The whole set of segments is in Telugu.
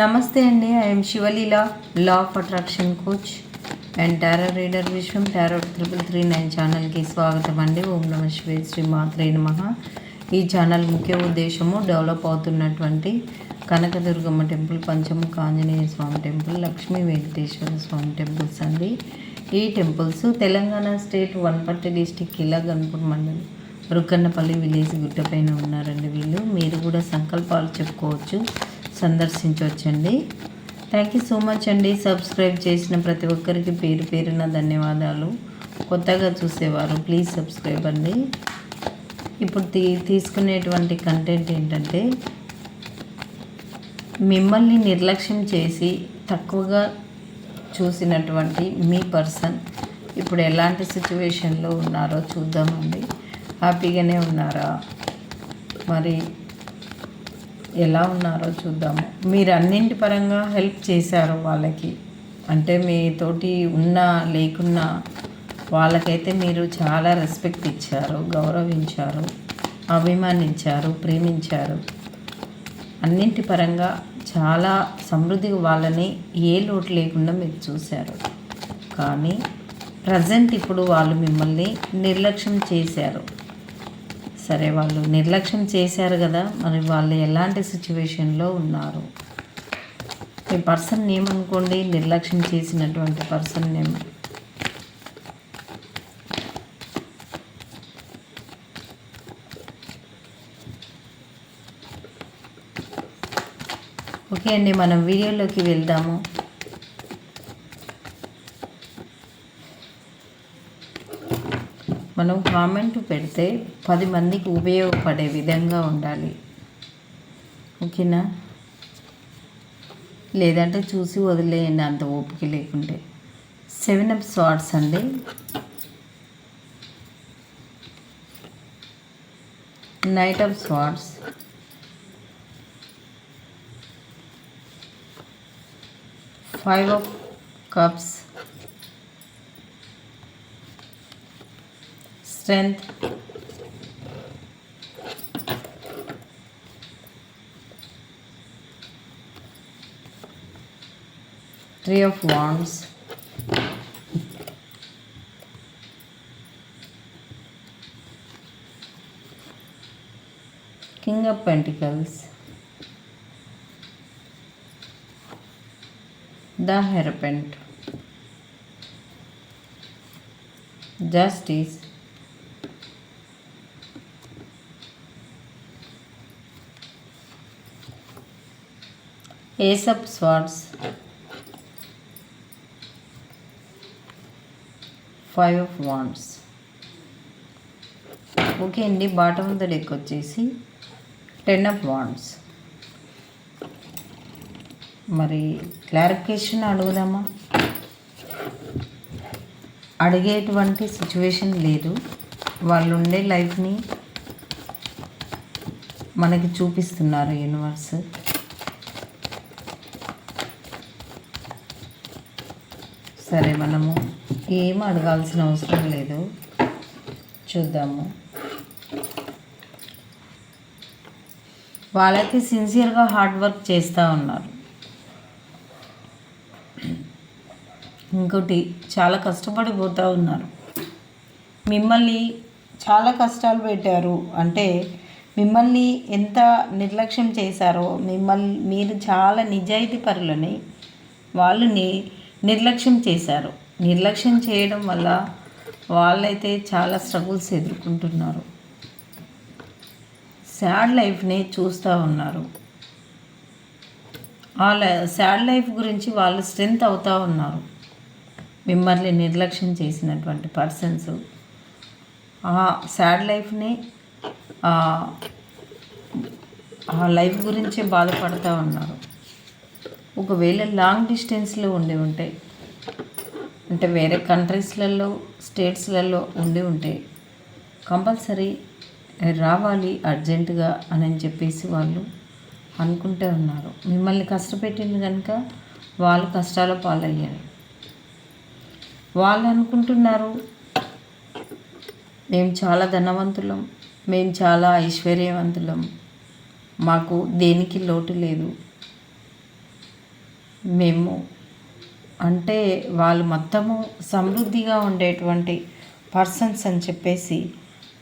నమస్తే అండి. I'm Shivaleela law of attraction coach and tarot reader Vishwam tarot triple three nine ఛానల్కి స్వాగతం అండి. ఓం నమ శివే శ్రీ మాత్రే నమః. ఈ ఛానల్ ముఖ్య ఉద్దేశము డెవలప్ అవుతున్నటువంటి Kanakadurgamma temple Panchamukha Anjaneya Swamy temple Lakshmi Venkateswara Swamy temples అండి. ఈ temples Telangana state Wanaparthy district ఇలా గన్పూర్ మండలం రుక్కన్నపల్లి విలేజ్ గుట్టపైన ఉన్నారండి వీళ్ళు. మీరు కూడా సంకల్పాలు చెప్పుకోవచ్చు. సందర్శించవచ్చండి. థ్యాంక్ యూ సో మచ్ అండి. సబ్స్క్రైబ్ చేసిన ప్రతి ఒక్కరికి పేరు పేరున ధన్యవాదాలు. కొత్తగా చూసేవారు ప్లీజ్ సబ్స్క్రైబ్ అండి. ఇప్పుడు తీ తీసుకునేటువంటి కంటెంట్ ఏంటంటే మిమ్మల్ని నిర్లక్ష్యం చేసి తక్కువగా చూసినటువంటి మీ పర్సన్ ఇప్పుడు ఎలాంటి సిచ్యువేషన్లో ఉన్నారో చూద్దామండి. హ్యాపీగానే ఉన్నారా? మరి ఎలా ఉన్నారో చూద్దాము. మీరు అన్నింటి పరంగా హెల్ప్ చేశారు వాళ్ళకి. అంటే మీతోటి ఉన్నా లేకున్నా వాళ్ళకైతే మీరు చాలా రెస్పెక్ట్ ఇచ్చారు గౌరవించారు అభిమానించారు ప్రేమించారు. అన్నింటి పరంగా చాలా సమృద్ధిగా వాళ్ళని ఏ లోటు లేకుండా మీరు చూశారు. కానీ ప్రజెంట్ ఇప్పుడు వాళ్ళు మిమ్మల్ని నిర్లక్ష్యం చేశారు. సరే వాళ్ళు నిర్లక్ష్యం చేశారు కదా మరి వాళ్ళు ఎలాంటి సిచ్యువేషన్లో ఉన్నారు? మీ పర్సన్ నేమ్ అనుకోండి నిర్లక్ష్యం చేసినటువంటి పర్సన్ నేమ్. ఓకే అండి మనం వీడియోలోకి వెళ్దాము. మనం కామెంట్ పెడితే పది మందికి ఉపయోగపడే విధంగా ఉండాలి. ఓకేనా? లేదంటే చూసి వదిలేయండి అంత ఓపిక లేకుంటే. సెవెన్ అప్ షార్ట్స్ అండి. Knight of swords. Five of cups. Strength three of wands. King of pentacles. The hierophant. Justice ace of swords five of wands. Okay అండి బాటమ్ ఆఫ్ ద డెక్ వచ్చేసి టెన్ ఆఫ్ వాండ్స్. మరి క్లారిఫికేషన్ అడుగుదామా? అడిగేటువంటి సిచ్యువేషన్ లేదు. వాళ్ళు ఉండే లైఫ్ని మనకి చూపిస్తున్నారు యూనివర్స్. సరే మనము ఏం అడగాల్సిన అవసరం లేదు. చూద్దాము. వాళ్ళైతే సిన్సియర్గా హార్డ్ వర్క్ చేస్తూ ఉన్నారు. ఇంకోటి చాలా కష్టపడిపోతూ ఉన్నారు. మిమ్మల్ని చాలా కష్టాలు పెట్టారు. అంటే మిమ్మల్ని ఎంత నిర్లక్ష్యం చేశారో మిమ్మల్ని మీరు చాలా నిజాయితీ పరులని వాళ్ళని నిర్లక్ష్యం చేశారు. నిర్లక్ష్యం చేయడం వల్ల వాళ్ళైతే చాలా స్ట్రగుల్స్ ఎదుర్కొంటున్నారు. శాడ్ లైఫ్ని చూస్తూ ఉన్నారు. వాళ్ళ శాడ్ లైఫ్ గురించి వాళ్ళు స్ట్రెంత్ అవుతూ ఉన్నారు. మిమ్మల్ని నిర్లక్ష్యం చేసినటువంటి పర్సన్స్. ఆ శాడ్ లైఫ్ని ఆ లైఫ్ గురించే బాధపడుతూ ఉన్నారు. ఒకవేళ లాంగ్ డిస్టెన్స్లో ఉండి ఉంటే అంటే వేరే కంట్రీస్లలో స్టేట్స్లలో ఉండి ఉంటే కంపల్సరీ రావాలి అర్జెంటుగా అని చెప్పేసి వాళ్ళు అనుకుంటే ఉన్నారు. మిమ్మల్ని కష్టపెట్టింది కనుక వాళ్ళు కష్టాల పాలయ్యారు. వాళ్ళు అనుకుంటున్నారు మేము చాలా ధనవంతులం మేము చాలా ఐశ్వర్యవంతులం మాకు దేనికి లోటు లేదు మేము. అంటే వాళ్ళు మొత్తము సమృద్ధిగా ఉండేటువంటి పర్సన్స్ అని చెప్పేసి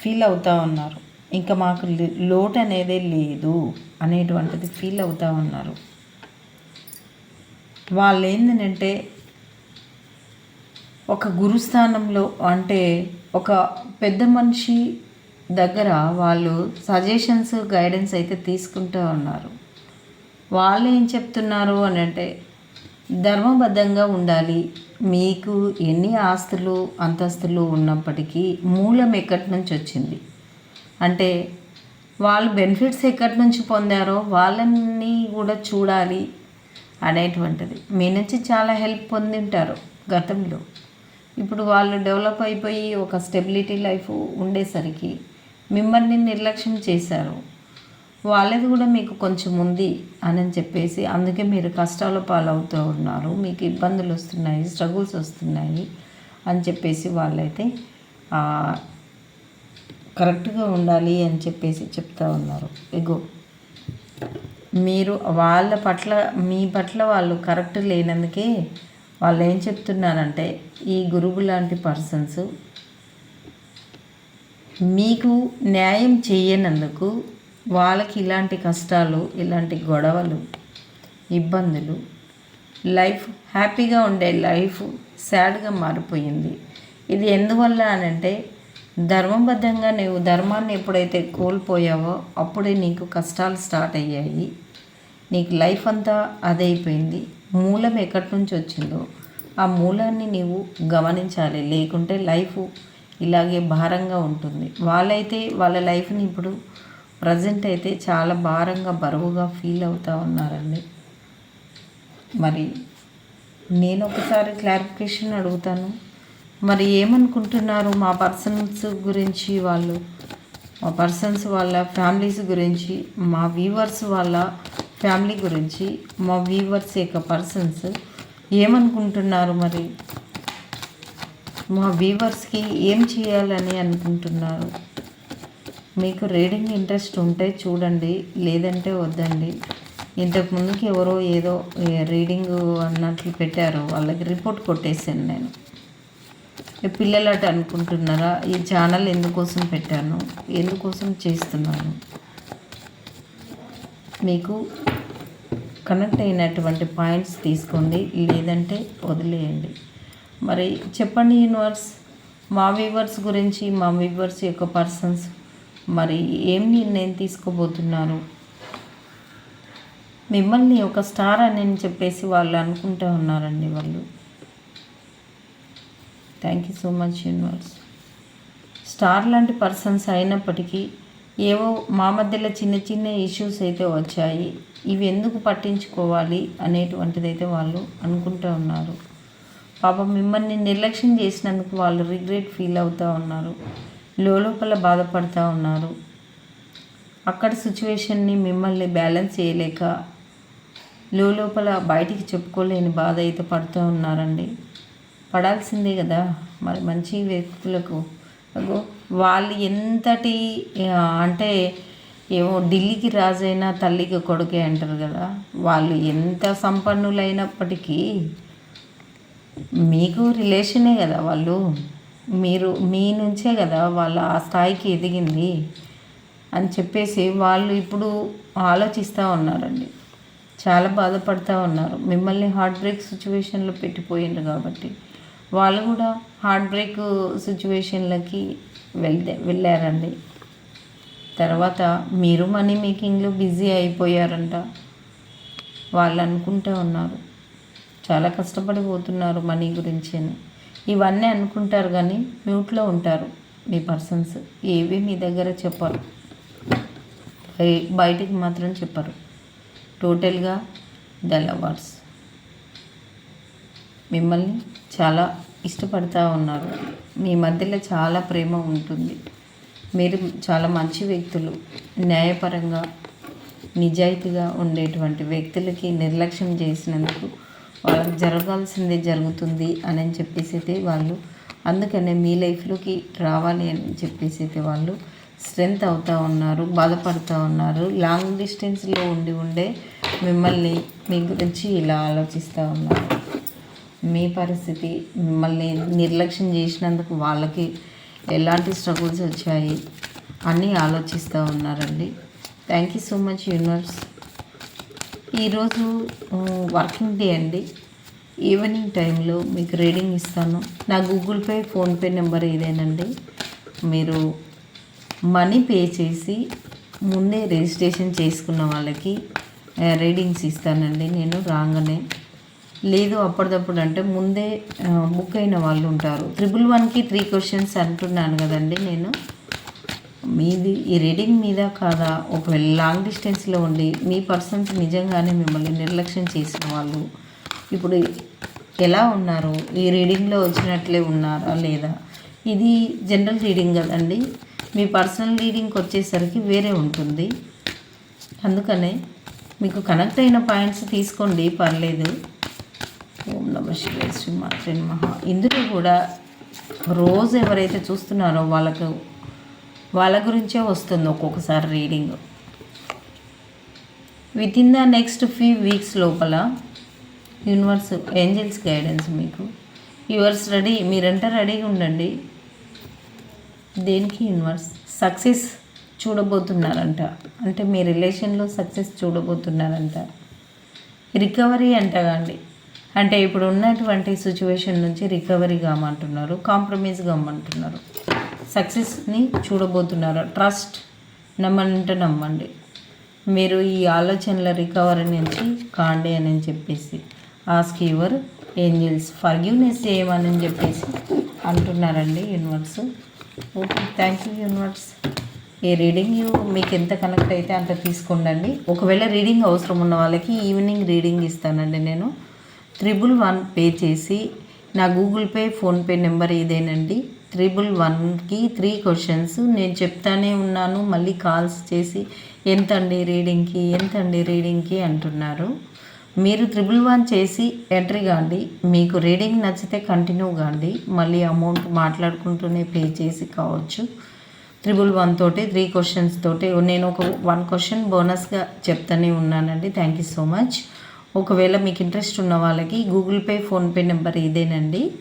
ఫీల్ అవుతూ ఉన్నారు. ఇంకా మాకు లోటు అనేదే లేదు అనేటువంటిది ఫీల్ అవుతూ ఉన్నారు. వాళ్ళు ఏంటంటే ఒక గురుస్థానంలో అంటే ఒక పెద్ద మనిషి దగ్గర వాళ్ళు సజెషన్స్ గైడెన్స్ అయితే తీసుకుంటూ ఉన్నారు. వాళ్ళు ఏం చెప్తున్నారు అని అంటే ధర్మబద్ధంగా ఉండాలి. మీకు ఎన్ని ఆస్తులు అంతస్తులు ఉన్నప్పటికీ మూలం ఎక్కడి నుంచి వచ్చింది? అంటే వాళ్ళు బెనిఫిట్స్ ఎక్కడి నుంచి పొందారో వాళ్ళని కూడా చూడాలి అనేటువంటిది. మీ నుంచి చాలా హెల్ప్ పొంది ఉంటారు గతంలో. ఇప్పుడు వాళ్ళు డెవలప్ అయిపోయి ఒక స్టెబిలిటీ లైఫ్ ఉండేసరికి మిమ్మల్ని నిర్లక్ష్యం చేశారు. వాళ్ళది కూడా మీకు కొంచెం ఉంది అని చెప్పేసి అందుకే మీరు కష్టాల పాలవుతూ ఉన్నారు. మీకు ఇబ్బందులు వస్తున్నాయి స్ట్రగుల్స్ వస్తున్నాయి అని చెప్పేసి వాళ్ళైతే కరెక్ట్గా ఉండాలి అని చెప్పేసి చెప్తా ఉన్నారు. ఎగో మీరు వాళ్ళ పట్ల మీ పట్ల వాళ్ళు కరెక్ట్ లేనందుకే వాళ్ళు ఏం చెప్తున్నారంటే ఈ గురువు లాంటి పర్సన్స్ మీకు న్యాయం చేయనందుకు వాళ్ళకి ఇలాంటి కష్టాలు ఇలాంటి గొడవలు ఇబ్బందులు లైఫ్ హ్యాపీగా ఉండే లైఫ్ సాడ్గా మారిపోయింది. ఇది ఎందువల్ల అని అంటే ధర్మబద్ధంగా నువ్వు ధర్మాన్ని ఎప్పుడైతే కోల్పోయావో అప్పుడే నీకు కష్టాలు స్టార్ట్ అయ్యాయి. నీకు లైఫ్ అంతా అదైపోయింది. మూలం ఎక్కడి నుంచి వచ్చిందో ఆ మూలాన్ని నీవు గమనించాలి. లేకుంటే లైఫ్ ఇలాగే భారంగా ఉంటుంది. వాళ్ళైతే వాళ్ళ లైఫ్ని ఇప్పుడు ప్రజెంట్ అయితే చాలా భారంగా బరువుగా ఫీల్ అవుతూ ఉన్నారండి. మరి నేను ఒకసారి క్లారిఫికేషన్ అడుగుతాను. మరి ఏమనుకుంటున్నారు మా పర్సన్స్ గురించి వాళ్ళు? మా పర్సన్స్ వాళ్ళ ఫ్యామిలీస్ గురించి మా వీవర్స్ వాళ్ళ ఫ్యామిలీ గురించి మా వీవర్స్ యొక్క పర్సన్స్ ఏమనుకుంటున్నారు మరి? మా వీవర్స్కి ఏం చేయాలని అనుకుంటున్నారు? మీకు రీడింగ్ ఇంట్రెస్ట్ ఉంటే చూడండి లేదంటే వద్దండి. ఇంతకు ముందుకి ఎవరో ఏదో రీడింగ్ అన్నట్లు పెట్టారు. వాళ్ళకి రిపోర్ట్ కొట్టేసాను నేను. పిల్లలట అనుకుంటున్నారా? ఈ ఛానల్ ఎందుకోసం పెట్టాను? ఎందుకోసం చేస్తున్నాను? మీకు కనెక్ట్ అయినటువంటి పాయింట్స్ తీసుకోండి లేదంటే వదిలేయండి. మరి చెప్పండి యూనివర్స్ మా వ్యూవర్స్ గురించి మా వ్యూవర్స్ యొక్క పర్సన్స్ మరి ఏం నిర్ణయం తీసుకోబోతున్నారు? మిమ్మల్ని ఒక స్టార్ అని చెప్పేసి వాళ్ళు అనుకుంటూ ఉన్నారండి వాళ్ళు. Thank you so much universe star లాంటి పర్సన్స్ అయినప్పటికీ ఏవో మా మధ్యలో చిన్న చిన్న ఇష్యూస్ అయితే వచ్చాయి. ఇవి ఎందుకు పట్టించుకోవాలి అనేటువంటిది అయితే వాళ్ళు అనుకుంటూ ఉన్నారు. పాపం మిమ్మల్ని నిర్లక్ష్యం చేసినందుకు వాళ్ళు రిగ్రెట్ ఫీల్ అవుతూ ఉన్నారు. లోపల బాధపడుతూ ఉన్నారు. అక్కడ సిచ్యువేషన్ని మిమ్మల్ని బ్యాలెన్స్ చేయలేక లోపల బయటికి చెప్పుకోలేని బాధ అయితే పడుతూ ఉన్నారండి. పడాల్సిందే కదా. మరి మంచి వ్యక్తులకు అగో వాళ్ళు ఎంతటి అంటే ఏమో ఢిల్లీకి రాజైనా తల్లికి కొడుకే అంటారు కదా. వాళ్ళు ఎంత సంపన్నులైనప్పటికీ మీకు రిలేషనే కదా వాళ్ళు. మీరు మీ నుంచే కదా వాళ్ళ ఆ స్థాయికి ఎదిగింది అని చెప్పేసి వాళ్ళు ఇప్పుడు ఆలోచిస్తూ ఉన్నారండి. చాలా బాధపడుతూ ఉన్నారు. మిమ్మల్ని హార్ట్ బ్రేక్ సిచ్యువేషన్లో పెట్టిపోయిండ్రు కాబట్టి. వాళ్ళు కూడా హార్ట్ బ్రేక్ సిచ్యువేషన్లకి వెళ్తే వెళ్ళారండి. తర్వాత మీరు మనీ మేకింగ్లో బిజీ అయిపోయారంట. వాళ్ళు అనుకుంటూ ఉన్నారు. చాలా కష్టపడిపోతున్నారు మనీ గురించి అని. ఇవన్నీ అనుకుంటారు కానీ మ్యూట్లో ఉంటారు మీ పర్సన్స్. ఏవి మీ దగ్గర చెప్పరు. బయటికి మాత్రం చెప్పరు. టోటల్గా ద లవర్స్. మిమ్మల్ని చాలా ఇష్టపడతా ఉన్నారు. మీ మధ్యలో చాలా ప్రేమ ఉంటుంది. మీరు చాలా మంచి వ్యక్తులు. న్యాయపరంగా నిజాయితీగా ఉండేటువంటి వ్యక్తులకి నిర్లక్ష్యం చేసినందుకు వాళ్ళకి జరగాల్సిందే జరుగుతుంది అని చెప్పేసి అయితే వాళ్ళు అందుకనే మీ లైఫ్లోకి రావాలి అని చెప్పేసి అయితే వాళ్ళు స్ట్రెంగ్త్ అవుతూ ఉన్నారు బాధపడుతూ ఉన్నారు. లాంగ్ డిస్టెన్స్లో ఉండి ఉండే మిమ్మల్ని మీ గురించి ఇలా ఆలోచిస్తూ ఉన్నారు. మీ పరిస్థితి మిమ్మల్ని నిర్లక్ష్యం చేసినందుకు వాళ్ళకి ఎలాంటి స్ట్రగుల్స్ వచ్చాయి అన్నీ ఆలోచిస్తూ ఉన్నారండి. Thank you so much universe. ఈరోజు వర్కింగ్ డే అండి. ఈవినింగ్ టైంలో మీకు రీడింగ్ ఇస్తాను. నా గూగుల్ పే ఫోన్పే నెంబర్ ఇదేనండి మీరు మనీ పే చేసి ముందే రిజిస్ట్రేషన్ చేసుకున్న వాళ్ళకి రీడింగ్స్ ఇస్తానండి. నేను రాగానే. లేదు అప్పటిదప్పుడు అంటే ముందే బుక్ అయిన వాళ్ళు ఉంటారు. త్రిబుల్ వన్కి త్రీ క్వశ్చన్స్ అంటున్నాను కదండి నేను. మీది ఈ రీడింగ్ మీద కాదా? ఒకవేళ లాంగ్ డిస్టెన్స్లో ఉండి మీ పర్సన్స్ నిజంగానే మిమ్మల్ని నిర్లక్ష్యం చేసిన వాళ్ళు ఇప్పుడు ఎలా ఉన్నారు? ఈ రీడింగ్లో వచ్చినట్లే ఉన్నారా లేదా? ఇది జనరల్ రీడింగ్ కదండి. మీ పర్సనల్ రీడింగ్కి వచ్చేసరికి వేరే ఉంటుంది. అందుకనే మీకు కనెక్ట్ అయిన పాయింట్స్ తీసుకోండి పర్లేదు. ఓం నమ శివాయ శ్రీ మాత్రే మహా ఇందులో కూడా రోజు ఎవరైతే చూస్తున్నారో వాళ్ళకు వాళ్ళ గురించే వస్తుంది ఒక్కొక్కసారి reading. With in the next few weeks లోపల యూనివర్స్ ఏంజల్స్ గైడెన్స్ మీకు. యువర్స్ రెడీ మీరంటే రెడీగా ఉండండి. దేనికి యూనివర్స్ సక్సెస్ చూడబోతున్నారంట. అంటే మీ రిలేషన్లో సక్సెస్ చూడబోతున్నారంట. రికవరీ అంటగాండి అంటే ఇప్పుడు ఉన్నటువంటి సిచ్యువేషన్ నుంచి రికవరీ కామంటున్నారు కాంప్రమైజ్ కామంటున్నారు. సక్సెస్ని చూడబోతున్నారు. ట్రస్ట్ నమ్మనంటే నమ్మండి. మీరు ఈ ఆలోచనల రికవరీ నుంచి కాండి అని చెప్పేసి ఆస్క్ యువర్ ఏంజిల్స్ ఫర్గ్యూనెస్ చేయమని చెప్పేసి అంటున్నారండి universe. Okay thank you universe. ఈ రీడింగ్ మీకు ఎంత కనెక్ట్ అయితే అంత తీసుకోండి ఒకవేళ రీడింగ్ అవసరం ఉన్న వాళ్ళకి ఈవినింగ్ రీడింగ్ ఇస్తానండి నేను. త్రిబుల్ వన్ పే చేసి నా గూగుల్ పే ఫోన్పే నెంబర్ ఇదేనండి త్రిబుల్ వన్కి త్రీ క్వశ్చన్స్. నేను చెప్తానే ఉన్నాను మళ్ళీ కాల్స్ చేసి ఎంత అండి రీడింగ్కి ఎంత అండి రీడింగ్కి అంటున్నారు. మీరు త్రిబుల్ వన్ చేసి ఎంట్రీ కాండి. మీకు రీడింగ్ నచ్చితే కంటిన్యూ కాండి. మళ్ళీ అమౌంట్ మాట్లాడుకుంటూనే పే చేసి కావచ్చు. త్రిబుల్ వన్ తోటి త్రీ క్వశ్చన్స్ తోటి. నేను ఒక వన్ క్వశ్చన్ బోనస్గా చెప్తానే ఉన్నానండి. Thank you so much. ఒకవేళ మీకు ఇంట్రెస్ట్ ఉన్న వాళ్ళకి గూగుల్ పే ఫోన్పే నెంబర్ ఇదేనండి.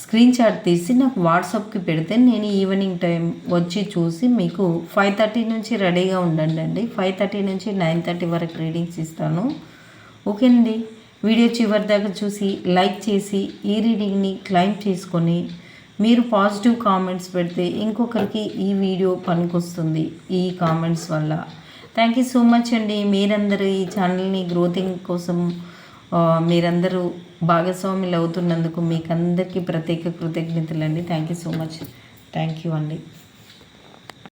స్క్రీన్ షాట్ తీసి నాకు వాట్సాప్కి పెడితే నేను ఈవినింగ్ టైం వచ్చి చూసి మీకు ఫైవ్ థర్టీ నుంచి రెడీగా ఉండండి అండి. ఫైవ్ థర్టీ నుంచి నైన్ థర్టీ వరకు రీడింగ్స్ ఇస్తాను. ఓకేనండి? వీడియో చివరి దాకా చూసి లైక్ చేసి ఈ రీడింగ్ని క్లైమ్ చేసుకొని మీరు పాజిటివ్ కామెంట్స్ పెడితే ఇంకొకరికి ఈ వీడియో పనికొస్తుంది ఈ కామెంట్స్ వల్ల. థ్యాంక్ యూ సో మచ్ అండి. మీరందరూ ఈ ఛానల్ని గ్రోతింగ్ కోసం మీరందరూ భాగస్వాములు అవుతున్నందుకు మీకు అందరికీ ప్రత్యేక కృతజ్ఞతలు అండి thank you so much thank you అండి.